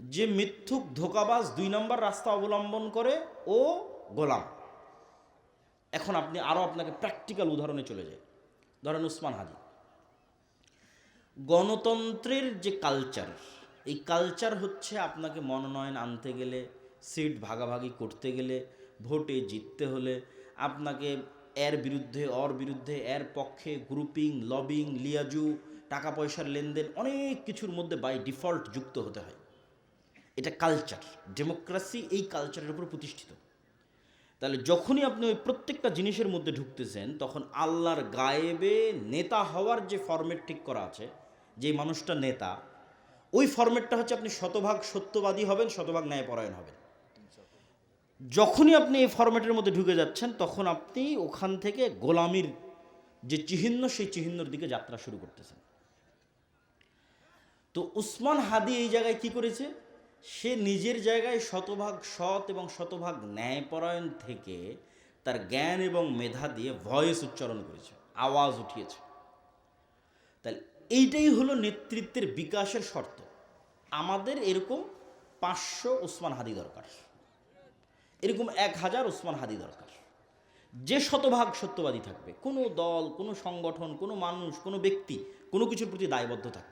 যে মিথ্যুক ধোকাবাজ দুই নম্বর রাস্তা অবলম্বন করে ও গোলাম। এখন আপনি আরও আপনাকে প্র্যাকটিক্যাল উদাহরণে চলে যাই। ধরেন উসমান হাজি গণতন্ত্রের যে কালচার এই কালচার হচ্ছে আপনাকে মনোনয়ন আনতে গেলে, সিট ভাগাভাগি করতে গেলে, ভোটে জিততে হলে আপনাকে এর বিরুদ্ধে, অর বিরুদ্ধে, এর পক্ষে গ্রুপিং লবিং লিয়াজু, টাকা পয়সার লেনদেন অনেক কিছুর মধ্যে বাই ডিফল্ট যুক্ত হতে হয়। এটা কালচার ডেমোক্রেসি এই কালচারের উপর প্রতিষ্ঠিত। তাহলে যখনই আপনি ওই প্রত্যেকটা জিনিসের মধ্যে ঢুকতেছেন, তখন আল্লাহর গায়েবে নেতা হওয়ার যে ফরম্যাট ঠিক করা আছে, যে মানুষটা নেতা, ওই ফরম্যাটটা হচ্ছে আপনি শতভাগ সত্যবাদী হবেন, শতভাগ ন্যায়পরায়ণ হবেন। যখনই আপনি এই ফরম্যাটের মধ্যে ঢুকে যাচ্ছেন, তখন আপনি ওখান থেকে গোলামির যে চিহ্ন, সেই চিহ্নর দিকে যাত্রা শুরু করতেছেন। তো উসমান হাদি এই জায়গায় কি করেছে? সে নিজের জায়গায় শতভাগ সৎ এবং শতভাগ ন্যায়পরায়ণ থেকে তার জ্ঞান এবং মেধা দিয়ে ভয়েস উচ্চারণ করেছে, আওয়াজ উঠিয়েছে। তাহলে এইটাই হলো নেতৃত্বের বিকাশের শর্ত। আমাদের এরকম পাঁচশো ওসমান হাদি দরকার। এরকম এক হাজার ওসমান হাদি দরকার। যে শতভাগ সত্যবাদী থাকবে, কোনো দল, কোনো সংগঠন, কোনো মানুষ, কোনো ব্যক্তি কোনো কিছুর প্রতি দায়বদ্ধ থাকবে।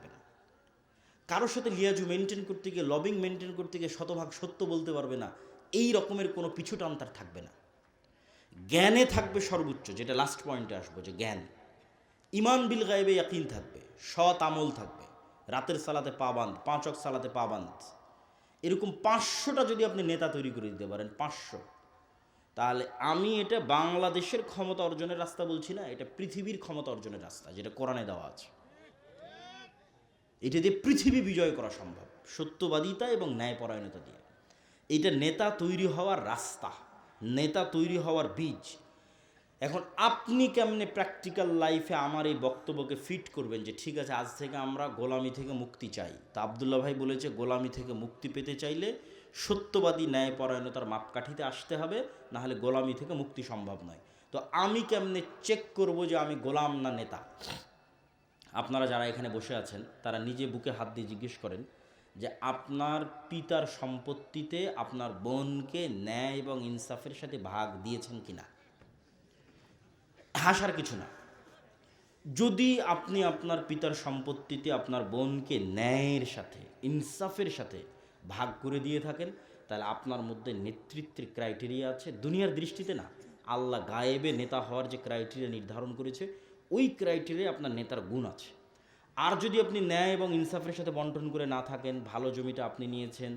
কারোর সাথে লিয়াজু মেনটেন করতে গিয়ে লবিং মেনটেন করতে গিয়ে শতভাগ সত্য বলতে পারবে না, এই রকমের কোনো পিছুটান তার থাকবে না। জ্ঞানে থাকবে সর্বোচ্চ, যেটা লাস্ট পয়েন্টে আসব, যে জ্ঞান। ইমান বিল গায়েবে ইয়াকিন থাকবে, সৎ আমল থাকবে, রাতের সালাতে পাবান্ধ পাঁচক সালাতে পাবান্ধ এরকম পাঁচশোটা যদি আপনি নেতা তৈরি করে দিতে পারেন, পাঁচশো। তাহলে আমি এটা বাংলাদেশের ক্ষমতা অর্জনের রাস্তা বলছি না, এটা পৃথিবীর ক্ষমতা অর্জনের রাস্তা, যেটা কোরআনে দেওয়া আছে। এটা দিয়ে পৃথিবী বিজয় করা সম্ভব। সত্যবাদিতা এবং ন্যায়পরায়ণতা দিয়ে। এটা নেতা তৈরি হওয়ার রাস্তা, নেতা তৈরি হওয়ার বীজ। এখন আপনি কেমনে প্র্যাকটিক্যাল লাইফে আমার এই বক্তব্যকে ফিট করবেন যে, ঠিক আছে, আজ থেকে আমরা গোলামি থেকে মুক্তি চাই। তা আবদুল্লাহ ভাই বলেছে, গোলামি থেকে মুক্তি পেতে চাইলে সত্যবাদী ন্যায়পরায়ণতার মাপকাঠিতে আসতে হবে, নাহলে গোলামি থেকে মুক্তি সম্ভব নয়। তো আমি কেমনে চেক করব যে আমি গোলাম না নেতা? আপনারা যারা এখানে বসে আছেন, তারা নিজে বুকে হাত দিয়ে জিজ্ঞেস করেন যে আপনার পিতার সম্পত্তিতে আপনার বোনকে ন্যায় এবং ইনসাফের সাথে ভাগ দিয়েছেন কিনা? হাসার কিছু না। যদি আপনি আপনার পিতার সম্পত্তিতে আপনার বোনকে ন্যায়ের সাথে, ইনসাফের সাথে ভাগ করে দিয়ে থাকেন, তাহলে আপনার মধ্যে নেতৃত্বের ক্রাইটেরিয়া আছে। দুনিয়ার দৃষ্টিতে না, আল্লাহ গায়েবে নেতা হওয়ার যে ক্রাইটেরিয়া নির্ধারণ করেছে ওই ক্রাইটেরিয়া আপনার নেতার গুণ আছে। আর যদি আপনি ন্যায় এবং ইনসাফের সাথে বন্টন করে না থাকেন, ভালো জমিটা আপনি নিয়েছেন,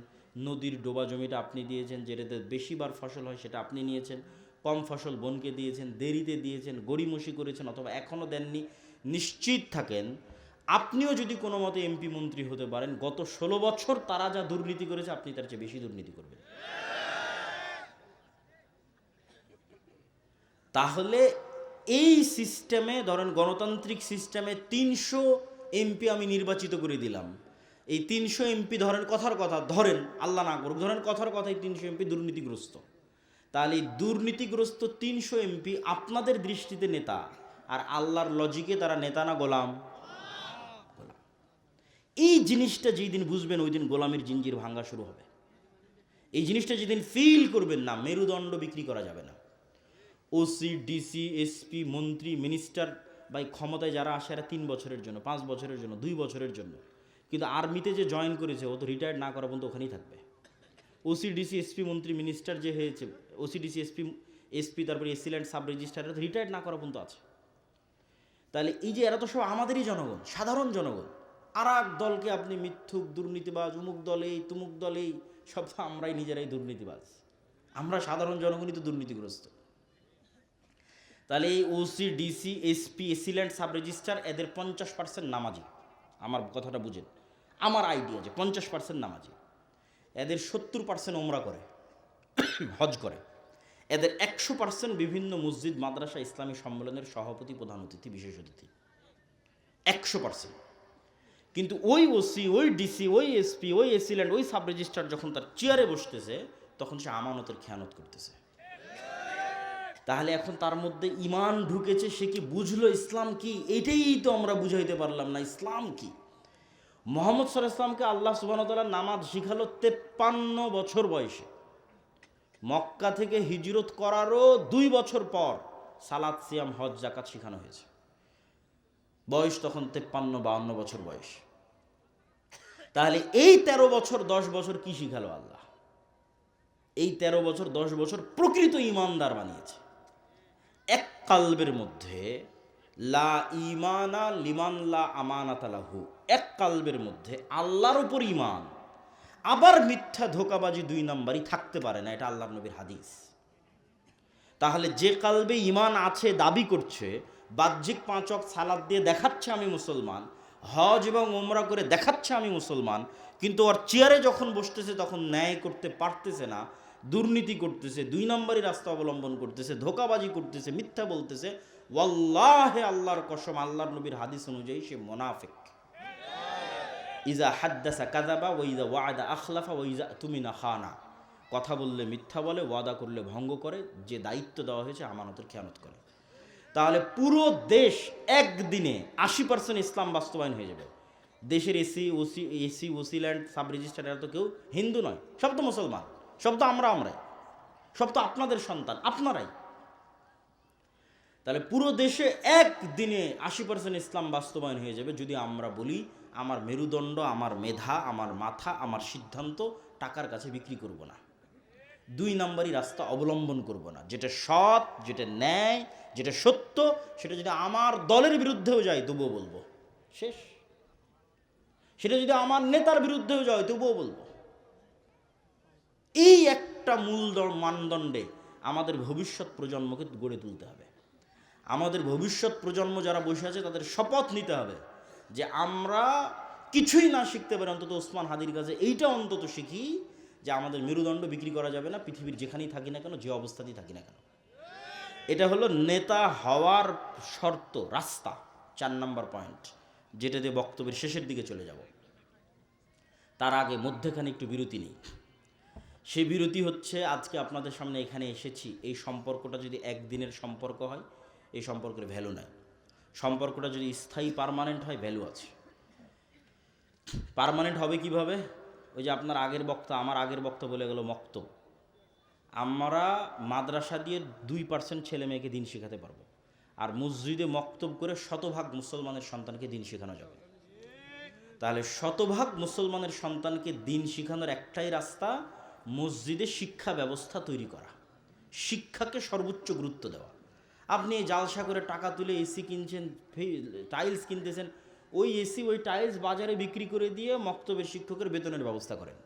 নদীর ডোবা জমিটা আপনি দিয়েছেন, যেটাতে বেশিবার ফসল হয় সেটা আপনি নিয়েছেন, কম ফসল বনকে দিয়েছেন, দেরিতে দিয়েছেন, গড়িমসি করেছেন অথবা এখনও দেননি, নিশ্চিত থাকেন, আপনিও যদি কোনো মতে এমপি মন্ত্রী হতে পারেন, গত ষোলো বছর তারা যা দুর্নীতি করেছে, আপনি তার চেয়ে বেশি দুর্নীতি করবেন। তাহলে এই সিস্টেমে, ধরেন গণতান্ত্রিক সিস্টেমে তিনশো এমপি আমি নির্বাচিত করে দিলাম। এই তিনশো এমপি ধরেন কথার কথা, ধরেন আল্লাহ না করুক, ধরেন কথার কথাই তিনশো এমপি দুর্নীতিগ্রস্ত। তাহলে এই দুর্নীতিগ্রস্ত তিনশো এমপি আপনাদের দৃষ্টিতে নেতা, আর আল্লাহর লজিকে তারা নেতা না গোলাম? গোলাম। এই জিনিসটা যেই দিন বুঝবেন ওই দিন গোলামের জিঞ্জির ভাঙ্গা শুরু হবে। এই জিনিসটা যেদিন ফিল করবেন না, মেরুদণ্ড বিক্রি করা যাবে না। ওসি ডিসি এসপি মন্ত্রী মিনিস্টার বা ক্ষমতায় যারা আসে এরা তিন বছরের জন্য, পাঁচ বছরের জন্য, দুই বছরের জন্য। কিন্তু আর্মিতে যে জয়েন করেছে, ও তো রিটায়ার্ড না করা পর্যন্ত ওখানেই থাকবে। ওসি ডিসি এসপি মন্ত্রী মিনিস্টার যে হয়েছে ওসি ডিসি এসপি এসপি তারপরে AC land sub registrar retired না করা পর্যন্ত আছে। তাহলে এই যে এরা তো সব আমাদেরই জনগণ, সাধারণ জনগণ। আর এক দলকে আপনি মিথ্যুক, দুর্নীতিবাজ, উমুক দলেই, তুমুক দলেই, সব তো আমরাই নিজেরাই দুর্নীতিবাজ। আমরা সাধারণ জনগণই তো দুর্নীতিগ্রস্ত। তাহলে এই OC DC SP AC land sub registrar এদের পঞ্চাশ পার্সেন্ট নামাজি। আমার কথাটা বুঝেন। আমার আইডিয়া যে পঞ্চাশ পার্সেন্ট নামাজি। এদের সত্তর পার্সেন্ট ওমরা করে, হজ করে। এদের একশো পার্সেন্ট বিভিন্ন মসজিদ, মাদ্রাসা, ইসলামী সম্মেলনের সভাপতি, প্রধান অতিথি, বিশেষ অতিথি। একশো পার্সেন্ট কিন্তু ওই ওসি ওই ডিসি ওই এসপি ওই এসিল্যান্ড ওই সাব রেজিস্ট্রার যখন তার চেয়ারে বসতেছে, তখন সে আমানতের খেয়ানত করতেছে। তাহলে এখন তার মধ্যে ইমান ঢুকেছে, সে কি বুঝলো ইসলাম কি? এটাই তো আমরা বুঝাইতে পারলাম না, ইসলাম কি? মোহাম্মদ সাল ইসলামকে আল্লাহ সুবাহতাল্লাহ নামাজ শিখালো তেপ্পান্ন বছর বয়সে। মক্কা থেকে হিজরত করারও দুই বছর পর সালাদ সিয়াম, হজ জাকাত শিখানো হয়েছে। বয়স তখন তেপ্পান্ন বাউন্ন বছর বয়স। তাহলে এই ১৩ বছর, দশ বছর কি শিখালো আল্লাহ? এই ১৩ বছর, দশ বছর প্রকৃত ইমানদার বানিয়েছে। কালবের মধ্যে, লা ইমানা লিমান লা আমানাতালাহু এক কালবের মধ্যে আল্লাহর উপর ইমান আবার মিথ্যা ধোকাবাজি দুই নাম্বারই থাকতে পারে না, এটা আল্লাহর নবীর হাদিস। তাহলে যে কালবে ইমান আছে, দাবি করছে, বাহ্যিক পাঁচক সালাদ দিয়ে দেখাচ্ছে আমি মুসলমান, হজ এবং ওমরা করে দেখাচ্ছে আমি মুসলমান, কিন্তু ওর চেয়ারে যখন বসতেছে তখন ন্যায় করতে পারতেছে না দুর্নীতি করতেছে, দুই নম্বরই রাস্তা অবলম্বন করতেছে, ধোকাবাজি করতেছে, মিথ্যা বলতেছে, ওয়াল্লাহে আল্লাহর কসম, আল্লাহর নবীর হাদিস অনুযায়ী সে মোনাফেক। ইজা হাদ্দাসা কাদাবা ওইজা ওয়াদা আখলাফা ওইজা তুমি না খানা। কথা বললে মিথ্যা বলে, ওয়াদা করলে ভঙ্গ করে, যে দায়িত্ব দেওয়া হয়েছে আমানতের খেয়ানত করে। তাহলে পুরো দেশ একদিনে আশি পার্সেন্ট ইসলাম বাস্তবায়ন হয়ে যাবে। দেশের AC, OC, AC, OC land sub registrar এরা তো কেউ হিন্দু নয়, সব তো মুসলমান। সব তো আমরা আমরাই। সব তো আপনাদের সন্তান, আপনারাই। তাহলে পুরো দেশে একদিনে আশি পার্সেন্ট ইসলাম বাস্তবায়ন হয়ে যাবে যদি আমরা বলি, আমার মেরুদণ্ড, আমার মেধা, আমার মাথা, আমার সিদ্ধান্ত টাকার কাছে বিক্রি করব না। দুই নাম্বারই রাস্তা অবলম্বন করব না। যেটা সৎ, যেটা ন্যায়, যেটা সত্য, সেটা যদি আমার দলের বিরুদ্ধেও যায়, তবুও বলব। শেষ। সেটা যদি আমার নেতার বিরুদ্ধেও যায়, তবুও বলব। এই একটা মূল মানদণ্ডে আমাদের ভবিষ্যৎ প্রজন্মকে গড়ে তুলতে হবে। আমাদের ভবিষ্যৎ প্রজন্ম যারা বসে আছে, তাদের শপথ নিতে হবে যে আমরা কিছুই না শিখতে পারি, অন্তত ওসমান হাদির কাছে এইটা অন্তত শিখি যে আমাদের মেরুদণ্ড বিক্রি করা যাবে না, পৃথিবীর যেখানেই থাকি না কেন, যে অবস্থাতেই থাকি না কেন। এটা হলো নেতা হওয়ার শর্ত, রাস্তা, চার নাম্বার পয়েন্ট, যেটা দিয়ে বক্তব্যের শেষের দিকে চলে যাব। তার আগে মধ্যেখানে একটু বিরতি নেই। সেই বিরতি হচ্ছে, আজকে আপনাদের সামনে এখানে এসেছি। এই সম্পর্কটা যদি একদিনের সম্পর্ক হয়, এই সম্পর্কের ভ্যালু নাই। সম্পর্কটা যদি স্থায়ী পারমানেন্ট হয় ভ্যালু আছে। পারমানেন্ট হবে কীভাবে? ওই যে আপনার আগের বক্তা, আমার আগের বক্তা বলে গেল মক্ত। আমরা মাদ্রাসা দিয়ে দুই পার্সেন্ট ছেলে মেয়েকে দিন শেখাতে পারব। আর মসজিদে মক্তব করে শতভাগ মুসলমানের সন্তানকে দিন শেখানো যাবে। তাহলে শতভাগ মুসলমানের সন্তানকে দিন শেখানোর একটাই রাস্তা মসজিদে শিক্ষা ব্যবস্থা তৈরি করা, শিক্ষাকে সর্বোচ্চ গুরুত্ব দেওয়া। আপনি জালসা করে টাকা তুলে এসি কিনছেন টাইলস কিনতেছেন, ওই এসি, ওই টাইলস বাজারে বিক্রি করে দিয়ে মক্তবের শিক্ষকের বেতনের ব্যবস্থা করেন।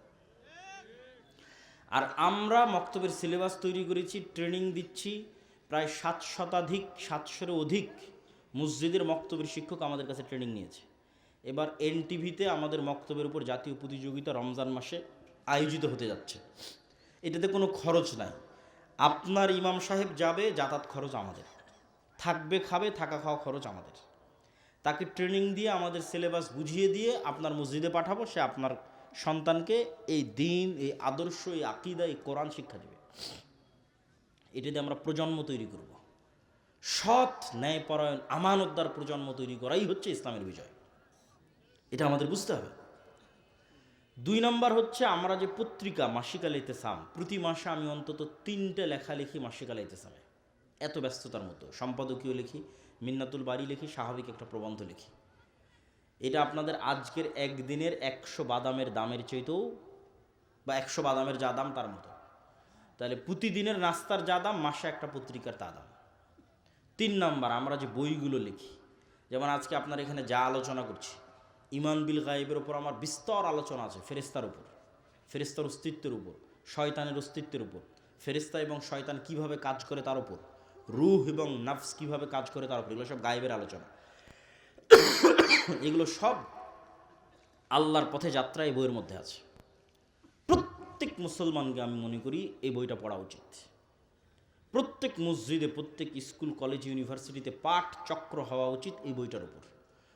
আর আমরা মক্তবের সিলেবাস তৈরি করেছি, ট্রেনিং দিচ্ছি, প্রায় সাত শতাধিক, সাতশোরও অধিক মসজিদের মক্তবের শিক্ষক আমাদের কাছে ট্রেনিং নিয়েছে। এবার এনটিভিতে আমাদের মক্তবের উপর জাতীয় প্রতিযোগিতা রমজান মাসে আয়োজিত হতে যাচ্ছে। এটাতে কোনো খরচ নাই। আপনার ইমাম সাহেব যাবে, যাতায়াত খরচ আমাদের। থাকবে, খাবে, থাকা খাওয়া খরচ আমাদের। তাকে ট্রেনিং দিয়ে আমাদের সিলেবাস বুঝিয়ে দিয়ে আপনার মসজিদে পাঠাবো, সে আপনার সন্তানকে এই দিন, এই আদর্শ, এই আকিদা, এই কোরআন শিক্ষা দেবে। এটাতে আমরা প্রজন্ম তৈরি করব। সৎ ন্যায়পরায়ণ, আমানতদার প্রজন্ম তৈরি করাই হচ্ছে ইসলামের বিজয়। এটা আমাদের বুঝতে হবে। দুই নম্বর হচ্ছে আমরা যে পত্রিকা মাসিকাল ইতেসাম, প্রতি মাসে আমি অন্তত তিনটে লেখা লিখি মাসিকাল ইতেসামে। এত ব্যস্ততার মতো। সম্পাদকীয় লিখি, মিন্নাতুল বাড়ি লিখি, স্বাভাবিক একটা প্রবন্ধ লিখি। এটা আপনাদের আজকের একদিনের একশো বাদামের দামের চাইতেও বা একশো বাদামের যা দাম, তার মতো। তাহলে প্রতিদিনের নাস্তার যা দাম, মাসে একটা পত্রিকার তা দাম। তিন নাম্বার, আমরা যে বইগুলো লিখি, যেমন আজকে আপনার এখানে যা আলোচনা করছি ইমান বিল গায়েবের ওপর আমার বিস্তর আলোচনা আছে ফেরেস্তার উপর। ফেরেস্তার অস্তিত্বের উপর, শয়তানের অস্তিত্বের উপর। ফেরেস্তা এবং শয়তান কীভাবে কাজ করে তার উপর? রুহ এবং নাফস কীভাবে কাজ করে তার উপর? এগুলো সব গায়েবের আলোচনা। এগুলো সব আল্লাহর পথে যাত্রা এই বইয়ের মধ্যে আছে। প্রত্যেক মুসলমানকে আমি মনে করি এই বইটা পড়া উচিত। প্রত্যেক মসজিদে, প্রত্যেক স্কুল, কলেজ, ইউনিভার্সিটিতে পাঠ চক্র হওয়া উচিত এই বইটার উপর।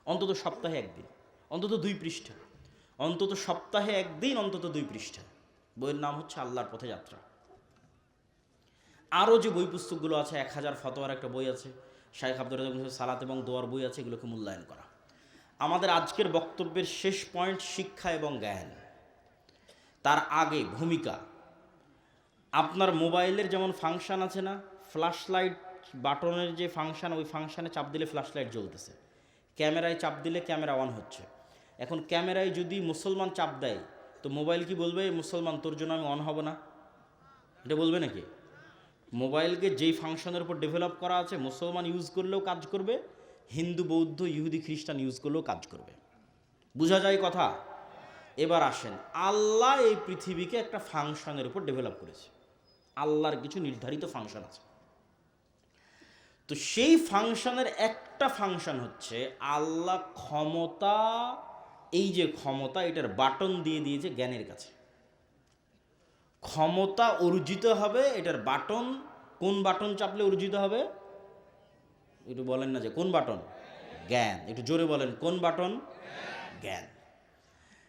অন্তত সপ্তাহে একদিন। অন্তত দুই পৃষ্ঠা। অন্তত সপ্তাহে একদিন অন্তত দুই পৃষ্ঠা। বইয়ের নাম হচ্ছে আল্লাহর পথে যাত্রা। আরও যে বই পুস্তকগুলো আছে, এক হাজার ফতোয়ার একটা বই আছে শাহেখ হোসেন সালাত এবং দোয়ার বই আছে, এগুলোকে মূল্যায়ন করা। আমাদের আজকের বক্তব্যের শেষ পয়েন্ট শিক্ষা এবং জ্ঞান। তার আগে ভূমিকা। আপনার মোবাইলের যেমন ফাংশন আছে না ফ্ল্যাশ লাইট বাটনের যে ফাংশন, ওই ফাংশানে চাপ দিলে ফ্ল্যাশ লাইট জ্বলতেছে। ক্যামেরায় চাপ দিলে ক্যামেরা অন হচ্ছে। এখন ক্যামেরায় যদি মুসলমান চাপ দেয়, তো মোবাইল কি বলবে, মুসলমান, তোর জন্য আমি অন হব না এটা বলবে নাকি? মোবাইলকে যেই ফাংশনের উপর ডেভেলপ করা আছে, মুসলমান ইউজ করলেও কাজ করবে, হিন্দু, বৌদ্ধ, ইহুদি, খ্রিস্টান ইউজ করলেও কাজ করবে। বোঝা যায় কথা? এবার আসেন, আল্লাহ এই পৃথিবীকে একটা ফাংশনের উপর ডেভেলপ করেছে। আল্লাহর কিছু নির্ধারিত ফাংশন আছে। তো সেই ফাংশনের একটা ফাংশন হচ্ছে, আল্লাহ ক্ষমতা এই যে ক্ষমতা, এটার বাটন দিয়ে দিয়েছে জ্ঞানের কাছে। ক্ষমতা অর্জিত হবে, এটার বাটন, কোন বাটন চাপলে অর্জিত হবে? একটু বলেন না যে কোন বাটন? জ্ঞান। একটু জোরে বলেন, কোন বাটন? জ্ঞান।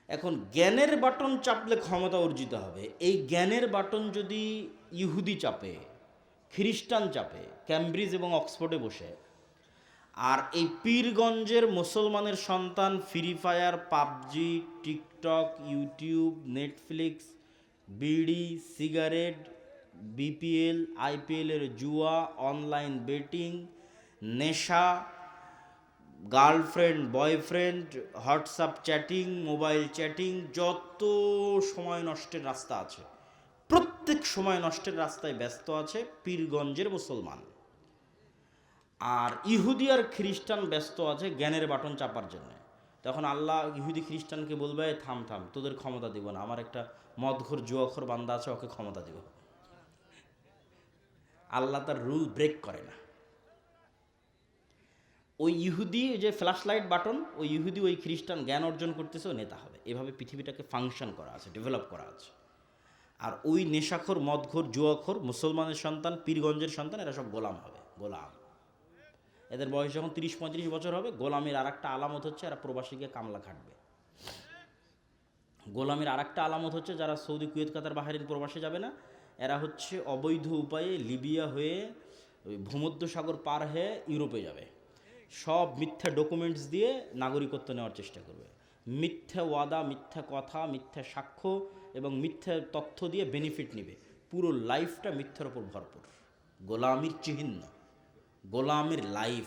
এখন জ্ঞানের বাটন চাপলে ক্ষমতা অর্জিত হবে। এই জ্ঞানের বাটন যদি ইহুদি চাপে, খ্রিস্টান চাপে, ক্যামব্রিজ এবং অক্সফোর্ডে বসে আর এই পীরগঞ্জের মুসলমানের সন্তান free fire PUBG, TikTok, YouTube, Netflix, বিড়ি, সিগারেট, বিপিএল, আইপিএলের জুয়া, অনলাইন বেটিং, নেশা, girlfriend, boyfriend, WhatsApp chatting, mobile chatting, যত সময় নষ্টের রাস্তা আছে, প্রত্যেক সময় নষ্টের রাস্তায় ব্যস্ত আছে পীরগঞ্জের মুসলমান। আর ইহুদি আর খ্রিস্টান ব্যস্ত আছে জ্ঞানের বাটন চাপার জন্য। তখন আল্লাহ ইহুদি খ্রিস্টানকে বলবে, থাম থাম, তোদের ক্ষমতা দিব না। আমার একটা মদঘর জুয়াখর বান্দা আছে, ওকে ক্ষমতা দিব। আল্লাহ তার রুল ব্রেক করে না। ওই ইহুদি যে ফ্ল্যাশ লাইট বাটন, ওই ইহুদি, ওই খ্রিস্টান জ্ঞান অর্জন করতেছে, ও নেতা হবে। এভাবে পৃথিবীটাকে ফাংশন করা আছে, ডেভেলপ করা আছে। আর ওই নেশাখোর মদঘর জুয়াখোর, মুসলমানের সন্তান, পীরগঞ্জের সন্তান, এরা সব গোলাম হবে, গোলাম। এদের বয়স যখন তিরিশ পঁয়ত্রিশ বছর হবে, গোলামের আর একটা আলামত হচ্ছে এরা প্রবাসীকে কামলা খাটবে গোলামের আর একটা আলামত হচ্ছে যারা সৌদি কুয়েত, কাতার, বাহারিন প্রবাসে যাবে না, এরা হচ্ছে অবৈধ উপায়ে লিবিয়া হয়ে ওই ভূমধ্যসাগর পার হয়ে ইউরোপে যাবে। সব মিথ্যা ডকুমেন্টস দিয়ে নাগরিকত্ব নেওয়ার চেষ্টা করবে। মিথ্যা ওয়াদা, মিথ্যা কথা, মিথ্যা সাক্ষ্য এবং মিথ্যা তথ্য দিয়ে বেনিফিট নেবে। পুরো লাইফটা মিথ্যার ওপর ভরপুর। গোলামির চিহ্ন। গোলামের লাইফ।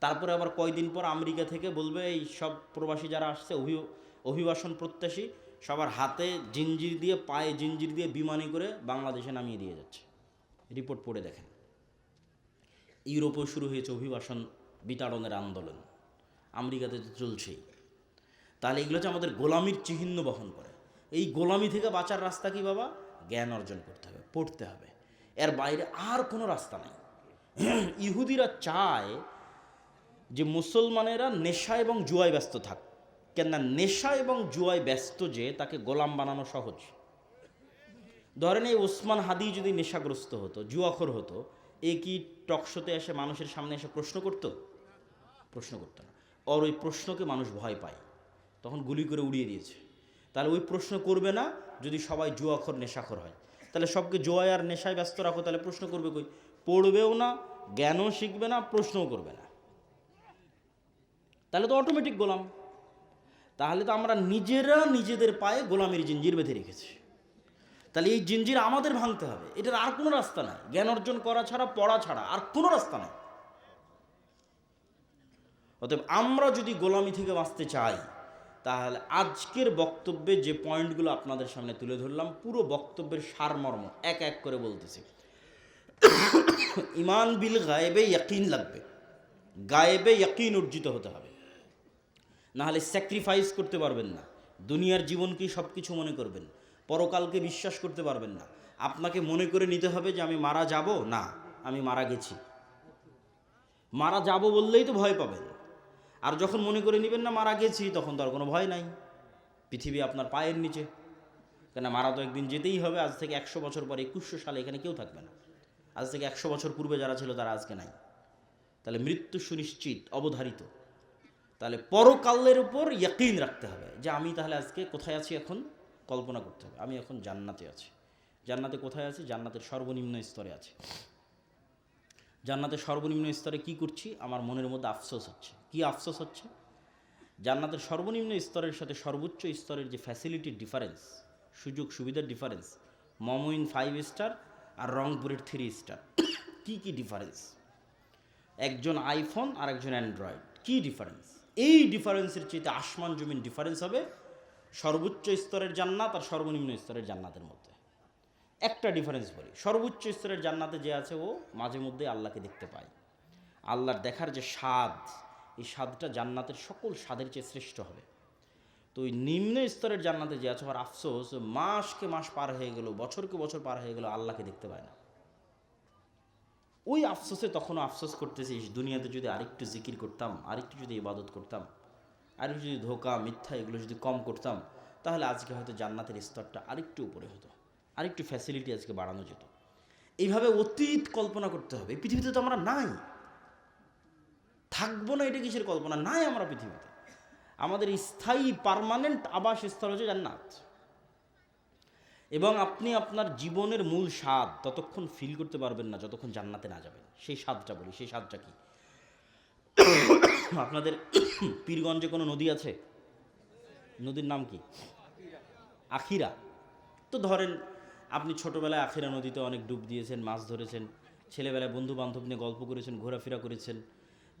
তারপরে আবার কয়দিন পর আমেরিকা থেকে বলবে, এই সব প্রবাসী যারা আসছে, অভি, অভিবাসন প্রত্যাশী, সবার হাতে জিঞ্জির দিয়ে, পায়ে জিঞ্জির দিয়ে বিমানে করে বাংলাদেশে নামিয়ে দিয়ে যাচ্ছে। রিপোর্ট পড়ে দেখেন। ইউরোপেও শুরু হয়েছে অভিবাসন বিতাড়নের আন্দোলন। আমেরিকাতে তো চলছেই। তাহলে এগুলো হচ্ছে আমাদের গোলামির চিহ্ন বহন করে। এই গোলামি থেকে বাঁচার রাস্তা কি বাবা? জ্ঞান অর্জন করতে হবে, পড়তে হবে। এর বাইরে আর কোনো রাস্তা নেই। ইহুদিরা চায় যে মুসলমানেরা নেশা এবং জুয়ায় ব্যস্ত থাক। কেননা নেশা এবং জুয়ায় ব্যস্ত যে তাকে গোলাম বানানো সহজ। ধরেন এই ওসমান হাদি যদি নেশাগ্রস্ত হতো, জুয়াখর হতো, এ কি টকশোতে এসে মানুষের সামনে এসে প্রশ্ন করতো? প্রশ্ন করতো না। ওর ওই প্রশ্নকে মানুষ ভয় পায়। তখন গুলি করে উড়িয়ে দিয়েছে। তাহলে ওই প্রশ্ন করবে না যদি সবাই জুয়াখর, নেশাখর হয়। তাহলে সবকে জোয়ায় আর নেশায় ব্যস্ত রাখো, তাহলে প্রশ্ন করবে কই? পড়বেও না, জ্ঞানও শিখবে না, প্রশ্নও করবে না। তাহলে তো অটোমেটিক গোলাম। তাহলে তো আমরা নিজেরা নিজেদের পায়ে গোলামের জিঞ্জির বেঁধে রেখেছি। তাহলে এই জিঞ্জির আমাদের ভাঙতে হবে। এটার আর কোনো রাস্তা নাই। জ্ঞান অর্জন করা ছাড়া, পড়া ছাড়া আর কোনো রাস্তা নাই। অতএব আমরা যদি গোলামি থেকে বাঁচতে চাই, তাহলে আজকের বক্তব্যে যে পয়েন্টগুলো আপনাদের সামনে তুলে ধরলাম, পুরো বক্তব্যের সারমর্ম এক এক করে বলতেছি। ইমান বিল গায়েবে ইয়াকিন লাগবে। গায়েবে ইয়াকিন অর্জিত হতে হবে। নাহলে স্যাক্রিফাইস করতে পারবেন না। দুনিয়ার জীবনকেই সব কিছু মনে করবেন। পরকালকে বিশ্বাস করতে পারবেন না। আপনাকে মনে করে নিতে হবে যে, আমি মারা যাব? না, আমি মারা গেছি। মারা যাব বললেই তো ভয় পাবেন। আর যখন মনে করে নেবেন না, মারা গেছি, তখন তো আর কোনো ভয় নাই। পৃথিবী আপনার পায়ের নিচে। কেন মারা তো একদিন যেতেই হবে। আজ থেকে একশো বছর পরে, একুশশো সালে এখানে কেউ থাকবে না। আজ থেকে একশো বছর পূর্বে যারা ছিল, তারা আজকে নাই। তাহলে মৃত্যু সুনিশ্চিত, অবধারিত। তাহলে পরকালের উপর ইয়াকিন রাখতে হবে যে আমি তাহলে আজকে কোথায় আছি এখন? কল্পনা করতে হবে। আমি এখন জান্নাতে আছি। জান্নাতে কোথায় আছি? জান্নাতের সর্বনিম্ন স্তরে আছে। জান্নাতের সর্বনিম্ন স্তরে কি করছি? আমার মনের মধ্যে আফসোস হচ্ছে। কি আফসোস হচ্ছে? জান্নাতের সর্বনিম্ন স্তরের সাথে সর্বোচ্চ স্তরের যে ফ্যাসিলিটির ডিফারেন্স সুযোগ সুবিধার ডিফারেন্স মমইন ফাইভ স্টার আর রংপুরের থ্রি স্টার। কী কী ডিফারেন্স একজন আইফোন আর একজন অ্যান্ড্রয়েড কী ডিফারেন্স এই ডিফারেন্সের চেয়ে আসমান জমিন ডিফারেন্স হবে সর্বোচ্চ স্তরের জান্নাত আর সর্বনিম্ন স্তরের জান্নাতের মধ্যে। একটা ডিফারেন্স বলি, সর্বোচ্চ স্তরের জান্নাতে যে আছে ও মাঝে মধ্যে আল্লাহকে দেখতে পায়। আল্লাহর দেখার যে স্বাদ, এই স্বাদটা জান্নাতের সকল স্বাদের চেয়ে শ্রেষ্ঠ হবে। তো ওই নিম্ন স্তরের জান্নাতে যে আছে আমার আফসোস, মাসকে মাস পার হয়ে গেল, বছরকে বছর পার হয়ে গেল, আল্লাহকে দেখতে পায় না। ওই আফসোসে তখনও আফসোস করতেছি দুনিয়াতে যদি আরেকটু জিকির করতাম, আরেকটু যদি ইবাদত করতাম, আরেকটু যদি ধোকা, মিথ্যা এগুলো যদি কম করতাম, তাহলে আজকে হয়তো জান্নাতের স্তরটা আরেকটু উপরে হতো, আরেকটু ফ্যাসিলিটি আজকে বাড়ানো যেত। এইভাবে অতীত কল্পনা করতে হবে। পৃথিবীতে তো আমরা নাই। থাকব না এটা কিসের কল্পনা? নাই আমরা পৃথিবীতে। আমাদের স্থায়ী পার্মানেন্ট আবাসস্থল হচ্ছে জান্নাত। এবং আপনি আপনার জীবনের মূল স্বাদ ততক্ষণ ফিল করতে পারবেন না, যতক্ষণ জান্নাতে না যাবেন। সেই স্বাদটা বলি, সেই স্বাদটা কি? আপনাদের পীরগঞ্জে কোনো নদী আছে? নদীর নাম কি? আখিরা। তো ধরেন, আপনি ছোটোবেলায় আখিরা নদীতে অনেক ডুব দিয়েছেন, মাছ ধরেছেন, ছেলেবেলায় বন্ধু বান্ধব নিয়ে গল্প করেছেন, ঘোরাফেরা করেছেন।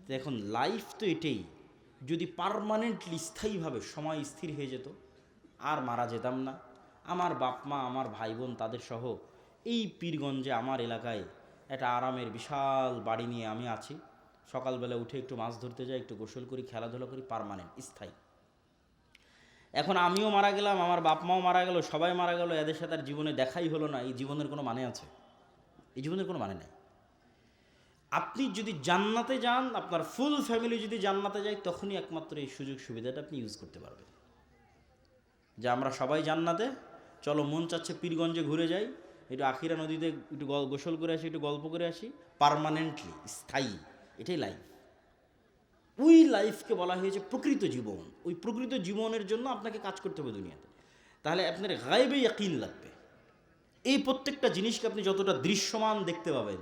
এখন লাইফ তো এটাই। যদি পারমানেন্টলি স্থায়ীভাবে সময় স্থির হয়ে যেত, আর মারা যেতাম না। আমার বাপ মা, আমার ভাই বোন, তাদের সহ এই পীরগঞ্জে, আমার এলাকায় একটা আরামের বিশাল বাড়ি নিয়ে আমি আছি। সকালবেলা উঠে একটু মাছ ধরতে যাই, একটু গোসল করি, খেলাধুলা করি, পারমানেন্ট, স্থায়ী। এখন আমিও মারা গেলাম, আমার বাপ মাও মারা গেল, সবাই মারা গেল, এদের সাথে আর জীবনে দেখাই হলো না, এই জীবনের কোনো মানে আছে? এই জীবনের কোনো মানে নাই। আপনি যদি জান্নাতে যান, আপনার ফুল ফ্যামিলি যদি জান্নাতে যায়, তখনই একমাত্র এই সুযোগ সুবিধাটা আপনি ইউজ করতে পারবেন। যে আমরা সবাই জান্নাতে, চলো মন চাচ্ছে পীরগঞ্জে ঘুরে যাই, একটু আখিরা নদীতে একটু গোসল করে আসি, একটু গল্প করে আসি। পারমানেন্টলি স্থায়ী, এটাই লাইফ ওই লাইফকে বলা হয়েছে প্রকৃত জীবন। ওই প্রকৃত জীবনের জন্য আপনাকে কাজ করতে হবে দুনিয়াতে। তাহলে আপনার গায়েবে ইয়াকিন লাগবে। এই প্রত্যেকটা জিনিসকে আপনি যতটা দৃশ্যমান দেখতে পাবেন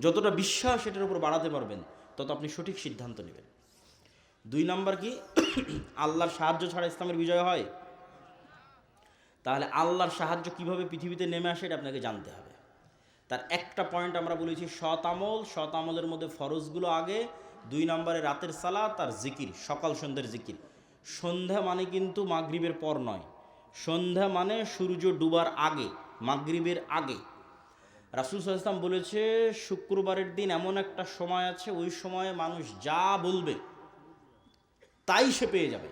যতটা বিশ্বাস এটার উপর বাড়াতে পারবেন, তত আপনি সঠিক সিদ্ধান্ত নেবেন। দুই নাম্বার কি? আল্লাহর সাহায্য ছাড়া ইসলামের বিজয় হয়? তাহলে আল্লাহর সাহায্য কীভাবে পৃথিবীতে নেমে আসে এটা আপনাকে জানতে হবে। তার একটা পয়েন্ট আমরা বলেছি সৎ আমল, সৎ আমলের মধ্যে ফরজগুলো আগে, দুই নম্বরে রাতের সালাত আর জিকির, সকাল সন্ধ্যের জিকির। সন্ধ্যা মানে কিন্তু মাগরিবের পর নয়। সন্ধ্যা মানে সূর্য ডুবার আগে, মাগরিবের আগে। রাসুল সাল্লাম বলেছে, শুক্রবারের দিন এমন একটা সময় আছে, ওই সময়ে মানুষ যা বলবে, তাই সে পেয়ে যাবে।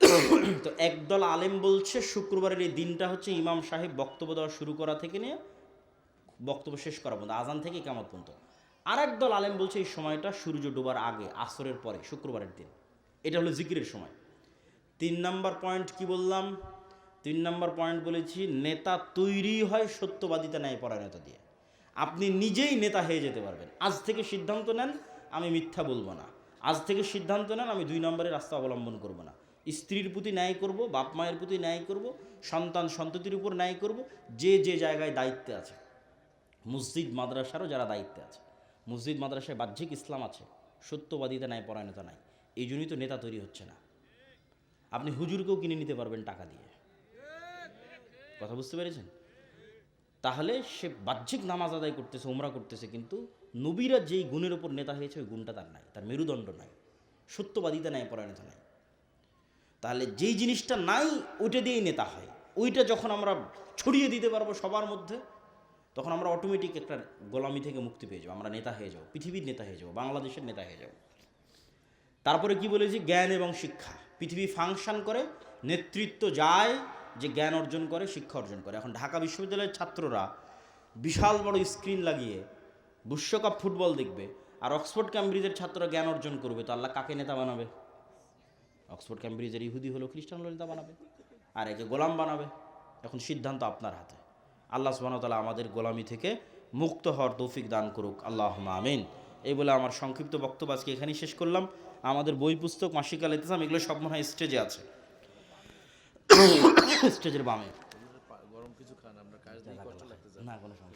তো একদল আলেম বলছে, শুক্রবারের এই দিনটা হচ্ছে ইমাম সাহেব বক্তব্য দেওয়া শুরু করা থেকে নিয়ে বক্তব্য শেষ করা পর্যন্ত, আজান থেকে কেমন পর্যন্ত। আর দল আলেম বলছে, এই সময়টা সূর্য ডোবার আগে, আসরের পরে, শুক্রবারের দিন। এটা হলো জিকিরের সময়। তিন নাম্বার পয়েন্ট কি বললাম? তিন নম্বর পয়েন্ট বলেছি, নেতা তৈরি হয় সত্যবাদিতা ন্যায় পরায়ণতা দিয়ে। আপনি নিজেই নেতা হয়ে যেতে পারবেন। আজ থেকে সিদ্ধান্ত নেন, আমি মিথ্যা বলব না। আজ থেকে সিদ্ধান্ত নেন, আমি দুই নম্বরের রাস্তা অবলম্বন করব না। স্ত্রীর প্রতি ন্যায় করব, বাপ মায়ের প্রতি ন্যায় করব, সন্তান সন্ততির উপর ন্যায় করব, যে যে জায়গায় দায়িত্বে আছে। মসজিদ, মাদ্রাসারও যারা দায়িত্বে আছে। মসজিদ, মাদ্রাসায় বাহ্যিক ইসলাম আছে, সত্যবাদিতা নাই পরায়ণতা নাই। এই জন্যই তো নেতা তৈরি হচ্ছে না। আপনি হুজুরকেও কিনে নিতে পারবেন টাকা দিয়ে। কথা বুঝতে পেরেছেন? তাহলে সে বাহ্যিক নামাজ আদায় করতেছে ওমরা করতেছে, কিন্তু নবীরা যেই গুণের ওপর নেতা হয়েছে, ওই গুণটা তার নাই, তার মেরুদণ্ড নাই, সত্যবাদিতা নাই, পরায়ণতা নাই। তাহলে যেই জিনিসটা নাই, ওইটা দিয়েই নেতা হয়। ওইটা যখন আমরা ছড়িয়ে দিতে পারব সবার মধ্যে, তখন আমরা অটোমেটিক একটা গোলামি থেকে মুক্তি পেয়ে যাব, আমরা নেতা হয়ে যাব, পৃথিবীর নেতা হয়ে যাব, বাংলাদেশের নেতা হয়ে যাব। তারপরে কি বলেছি? জ্ঞান এবং শিক্ষা। পৃথিবী ফাংশন করে, নেতৃত্ব যায় যে জ্ঞান অর্জন করে, শিক্ষা অর্জন করে। এখন ঢাকা বিশ্ববিদ্যালয়ের ছাত্ররা বিশাল বড় স্ক্রিন লাগিয়ে বিশ্বকাপ ফুটবল দেখবে আর অক্সফোর্ড ক্যামব্রিজের ছাত্ররা জ্ঞান অর্জন করবে। তো আল্লাহ কাকে নেতা বানাবে? অক্সফোর্ড ক্যামব্রিজের ইহুদি হলো, খ্রিস্টান হলো নেতা বানাবে। আর একে গোলাম বানাবে। এখন সিদ্ধান্ত আপনার হাতে। আল্লাহ সুবাহতালা আমাদের গোলামি থেকে মুক্ত হওয়ার তৌফিক দান করুক। আল্লাহ আমিন। এই বলে আমার সংক্ষিপ্ত বক্তব্য আজকে এখানেই শেষ করলাম। আমাদের বই পুস্তক, মাসিকাল ইতিসাম এগুলো সব মনে হয় স্টেজে আছে। স্টেজের বামে। গরম কিছু খান আমরা কাজ না কোনো সমস্যা